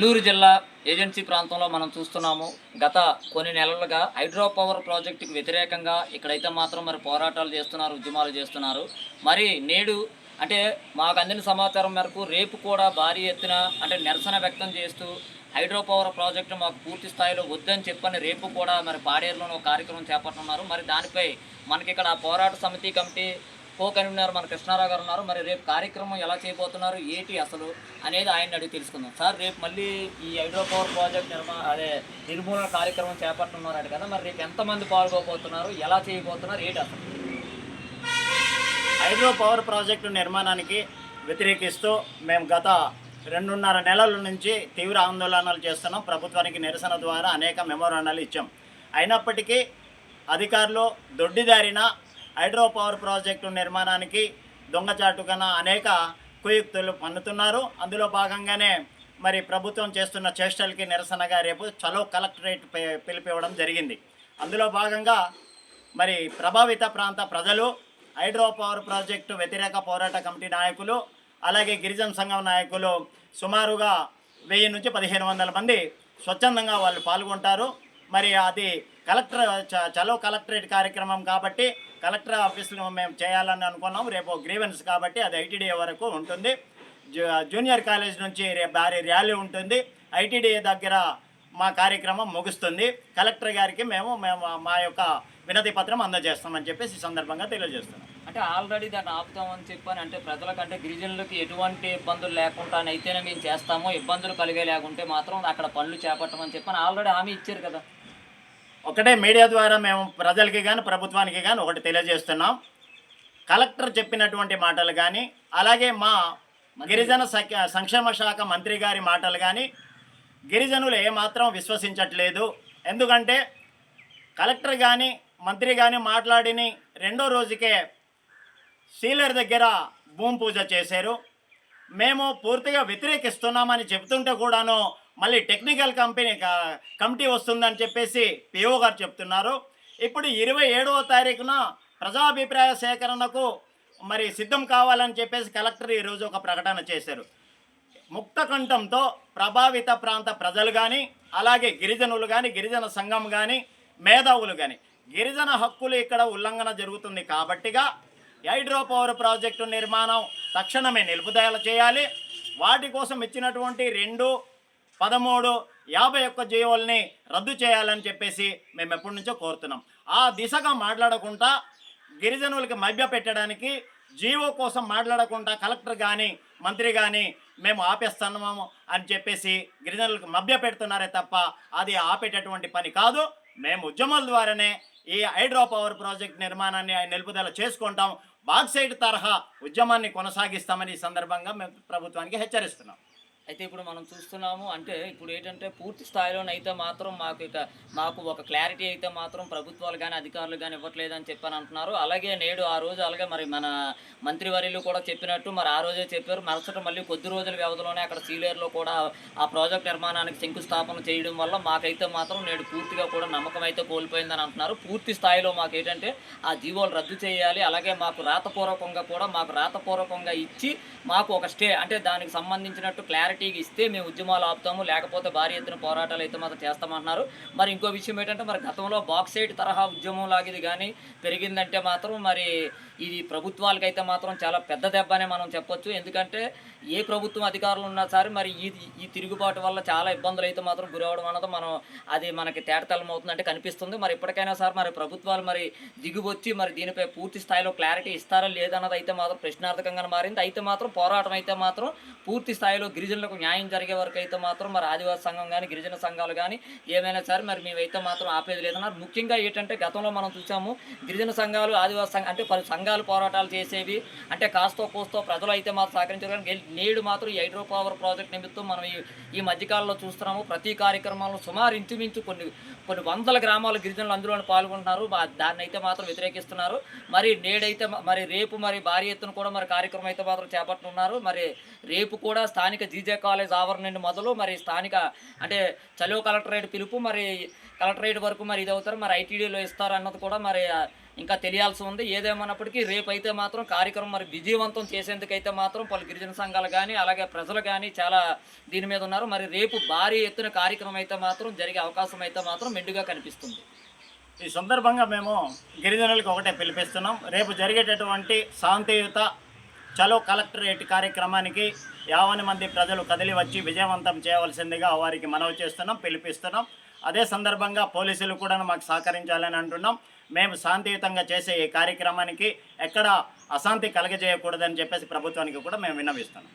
నెల్లూరు జిల్లా ఏజెన్సీ ప్రాంతంలో మనం చూస్తున్నాము గత కొన్ని నెలలుగా హైడ్రో పవర్ ప్రాజెక్టుకు వ్యతిరేకంగా ఇక్కడైతే మాత్రం మరి పోరాటాలు చేస్తున్నారు ఉద్యమాలు చేస్తున్నారు. మరి నేడు అంటే మాకు అందిన సమాచారం మేరకు రేపు కూడా భారీ ఎత్తున అంటే నిరసన వ్యక్తం చేస్తూ హైడ్రో పవర్ ప్రాజెక్టు మాకు పూర్తి స్థాయిలో వద్దని చెప్పని రేపు కూడా మరి పాడేరులోని ఒక కార్యక్రమం చేపట్టనున్నారు. మరి దానిపై మనకి ఇక్కడ పోరాట సమితి కమిటీ కో కన్వీనర్ మన కృష్ణారావు గారు ఉన్నారు. మరి రేపు కార్యక్రమం ఎలా చేయబోతున్నారు ఏంటి అసలు అనేది ఆయన అడిగి తెలుసుకుందాం. సార్ రేపు మళ్ళీ ఈ హైడ్రో పవర్ ప్రాజెక్ట్ నిర్మా అదే నిర్మూలన కార్యక్రమం చేపట్టున్నారు కదా మరి రేపు ఎంతమంది పాల్గొపోతున్నారు ఎలా చేయబోతున్నారు ఏంటి అసలు? హైడ్రో పవర్ ప్రాజెక్టు నిర్మాణానికి వ్యతిరేకిస్తూ మేము గత రెండున్నర నెలల నుంచి తీవ్ర ఆందోళనలు చేస్తున్నాం. ప్రభుత్వానికి నిరసన ద్వారా అనేక మెమోరాండాలు ఇచ్చాం. అయినప్పటికీ అధికారులు దొడ్డిదారిన హైడ్రో పవర్ ప్రాజెక్టు నిర్మాణానికి దొంగచాటుకన అనేక కుయుక్తులు పన్నుతున్నారు. అందులో భాగంగానే మరి ప్రభుత్వం చేస్తున్న చేష్టలకి నిరసనగా రేపు చలో కలెక్టరేట్ పిలిపివ్వడం జరిగింది. అందులో భాగంగా మరి ప్రభావిత ప్రాంత ప్రజలు హైడ్రో పవర్ ప్రాజెక్టు వ్యతిరేక పోరాట కమిటీ నాయకులు అలాగే గిరిజన సంఘం నాయకులు సుమారుగా వెయ్యి నుంచి పదిహేను వందల మంది స్వచ్ఛందంగా వాళ్ళు పాల్గొంటారు. మరి అది కలెక్టర్ చలో కలెక్టరేట్ కార్యక్రమం కాబట్టి కలెక్టర్ ఆఫీస్లో మేము చేయాలని అనుకున్నాం. రేపు గ్రీవెన్స్ కాబట్టి అది ఐటీడీఏ వరకు ఉంటుంది. జూ- జూనియర్ కాలేజ్ నుంచి రేపు భారీ ర్యాలీ ఉంటుంది. ఐటీడీఏ దగ్గర మా కార్యక్రమం ముగుస్తుంది. కలెక్టర్ గారికి మేము మేము మా యొక్క వినతి పత్రం అందజేస్తామని చెప్పేసి ఈ సందర్భంగా తెలియజేస్తున్నాం. అంటే ఆల్రెడీ దాన్ని ఆపుతామని చెప్పని. అంటే ప్రజలకు అంటే గిరిజనులకు ఎటువంటి ఇబ్బందులు లేకుండా అయితేనే మేము చేస్తాము. ఇబ్బందులు కలిగే లేకుంటే మాత్రం అక్కడ పనులు చేపట్టమని చెప్పని. ఆల్రెడీ హామీ ఇచ్చారు కదా. ఒకటే మీడియా ద్వారా మేము ప్రజలకి కానీ ప్రభుత్వానికి కానీ ఒకటి తెలియజేస్తున్నాం. కలెక్టర్ చెప్పినటువంటి మాటలు కానీ అలాగే మా గిరిజన సంక్షేమ శాఖ మంత్రి గారి మాటలు కానీ గిరిజనులు ఏమాత్రం విశ్వసించట్లేదు. ఎందుకంటే కలెక్టర్ కానీ మంత్రి కానీ మాట్లాడిని రెండో రోజుకే సీలర్ దగ్గర భూమి పూజ చేశారు. మేము పూర్తిగా వ్యతిరేకిస్తున్నామని చెప్తుంటే కూడాను మళ్ళీ టెక్నికల్ కంపెనీ కమిటీ వస్తుందని చెప్పేసి పిఓ గారు చెప్తున్నారు. ఇప్పుడు ఇరవై ఏడవ తారీఖున ప్రజాభిప్రాయ సేకరణకు మరి సిద్ధం కావాలని చెప్పేసి కలెక్టర్ ఈరోజు ఒక ప్రకటన చేశారు. ముక్తకంఠంతో ప్రభావిత ప్రాంత ప్రజలు కానీ అలాగే గిరిజనులు కానీ గిరిజన సంఘం కానీ మేధావులు కానీ గిరిజన హక్కులు ఇక్కడ ఉల్లంఘన జరుగుతుంది కాబట్టిగా హైడ్రో పవర్ ప్రాజెక్టు నిర్మాణం తక్షణమే నిలుపుదల చేయాలి. వాటి కోసం ఇచ్చినటువంటి రెండు పదమూడు యాభై ఒక్క జీవోల్ని రద్దు చేయాలని చెప్పేసి మేము ఎప్పటి నుంచో కోరుతున్నాం. ఆ దిశగా మాట్లాడకుండా గిరిజనులకి మభ్య పెట్టడానికి జీవో కోసం మాట్లాడకుండా కలెక్టర్ కానీ మంత్రి కానీ మేము ఆపేస్తున్నాము అని చెప్పేసి గిరిజనులకు మభ్య పెడుతున్నారే తప్ప అది ఆపేటటువంటి పని కాదు. మేము ఉద్యమాల ద్వారానే ఈ హైడ్రో పవర్ ప్రాజెక్ట్ నిర్మాణాన్ని నిలుపుదల చేసుకుంటాం. బాక్సైడ్ తరహా ఉద్యమాన్ని కొనసాగిస్తామని ఈ సందర్భంగా మేము ప్రభుత్వానికి హెచ్చరిస్తున్నాం. అయితే ఇప్పుడు మనం చూస్తున్నాము అంటే ఇప్పుడు ఏంటంటే పూర్తి స్థాయిలోనైతే మాత్రం మాకు ఇక మాకు ఒక క్లారిటీ అయితే మాత్రం ప్రభుత్వాలు కానీ అధికారులు కానీ ఇవ్వట్లేదని చెప్పని అంటున్నారు. అలాగే నేడు ఆ రోజు అలాగే మరి మన మంత్రివర్యులు కూడా చెప్పినట్టు మరి ఆ రోజే చెప్పారు. మరుసటి మళ్ళీ కొద్ది రోజుల వ్యవధిలోనే అక్కడ సీలేరులో కూడా ఆ ప్రాజెక్ట్ నిర్మాణానికి శంకుస్థాపన చేయడం వల్ల మాకైతే మాత్రం నేడు పూర్తిగా కూడా నమ్మకం అయితే కోల్పోయిందని అంటున్నారు. పూర్తి స్థాయిలో మాకు ఏంటంటే ఆ జీవోలు రద్దు చేయాలి. అలాగే మాకు రాతపూర్వకంగా కూడా మాకు రాతపూర్వకంగా ఇచ్చి మాకు ఒక స్టే అంటే దానికి సంబంధించినట్టు క్లారిటీ క్లారిటీగా ఇస్తే మేము ఉద్యమాలు ఆపుతాము లేకపోతే భారీ ఎత్తున పోరాటాలు అయితే మాత్రం చేస్తామంటున్నారు. మరి ఇంకో విషయం ఏంటంటే మరి గతంలో బాక్సైట్ తరహా ఉద్యమం లాగిది కానీ పెరిగిందంటే మాత్రం మరి ఇది ప్రభుత్వాలకైతే మాత్రం చాలా పెద్ద దెబ్బ అనే మనం చెప్పొచ్చు. ఎందుకంటే ఏ ప్రభుత్వం అధికారులు ఉన్నా సరే మరి ఈ ఈ తిరుగుబాటు వల్ల చాలా ఇబ్బందులు అయితే మాత్రం గురవడం అన్నది మనం అది మనకి తేటతలం అవుతుందంటే కనిపిస్తుంది. మరి ఇప్పటికైనా సార్ మరి ప్రభుత్వాలు మరి దిగువచ్చి మరి దీనిపై పూర్తి స్థాయిలో క్లారిటీ ఇస్తారా లేదన్నది అయితే మాత్రం ప్రశ్నార్థకంగా మారింది. అయితే మాత్రం పోరాటం అయితే మాత్రం పూర్తి స్థాయిలో గిరిజనులకు న్యాయం జరిగే వరకు అయితే మాత్రం మరి ఆదివాసీ సంఘం కానీ గిరిజన సంఘాలు కానీ ఏమైనా సరే మరి మేమైతే మాత్రం ఆపేది లేదన్నారు ముఖ్యంగా ఏంటంటే గతంలో మనం చూసాము గిరిజన సంఘాలు ఆదివాసీ సంఘం అంటే పలు సంఘాలు పోరాటాలు చేసేవి. అంటే కాస్తో కోస్తో ప్రజలు అయితే మాత్రం సహకరించారు కానీ నేడు మాత్రం ఈ హైడ్రో పవర్ ప్రాజెక్ట్ నిమిత్తం మనం ఈ ఈ మధ్యకాలంలో చూస్తున్నాము. ప్రతి కార్యక్రమాల్లో సుమారు ఇంచుమించు కొన్ని కొన్ని వందల గ్రామాల గిరిజనులు అందులో పాల్గొంటున్నారు. దాన్ని అయితే మాత్రం వ్యతిరేకిస్తున్నారు. మరి నేడైతే మరి రేపు మరి భారీ ఎత్తున కూడా మరి కార్యక్రమం అయితే మాత్రం చేపట్టనున్నారు. మరి రేపు కూడా స్థానిక జీజే కాలేజ్ ఆవరణ నుండి మొదలు మరి స్థానిక అంటే చలో కలెక్టరేట్ పిలుపు మరి కలెక్టరేట్ వరకు మరి ఇది అవుతారు మరి ఐటీడీలో ఇస్తారు అన్నది కూడా మరి ఇంకా తెలియాల్సి ఉంది. ఏదేమన్నప్పటికీ రేపు అయితే మాత్రం కార్యక్రమం మరి విజయవంతం చేసేందుకైతే మాత్రం పలు గిరిజన సంఘాలు కానీ అలాగే ప్రజలు కానీ చాలా దీని మీద ఉన్నారు. మరి రేపు భారీ ఎత్తున కార్యక్రమం అయితే మాత్రం జరిగే అవకాశం అయితే మాత్రం మెండుగా కనిపిస్తుంది. ఈ సందర్భంగా మేము గిరిజనులకు ఒకటే పిలిపిస్తున్నాం. రేపు జరిగేటటువంటి శాంతియుత చలో కలెక్టరేట్ కార్యక్రమానికి యావని మంది ప్రజలు కదిలి వచ్చి విజయవంతం చేయవలసిందిగా వారికి మనవి చేస్తున్నాం పిలిపిస్తున్నాం. అదే సందర్భంగా పోలీసులు కూడా మాకు సహకరించాలని అంటున్నాం. మేము శాంతియుతంగా చేసే ఈ కార్యక్రమానికి ఎక్కడ అశాంతి కలగజేయకూడదని చెప్పేసి ప్రభుత్వానికి కూడా మేము విన్నవిస్తున్నాం.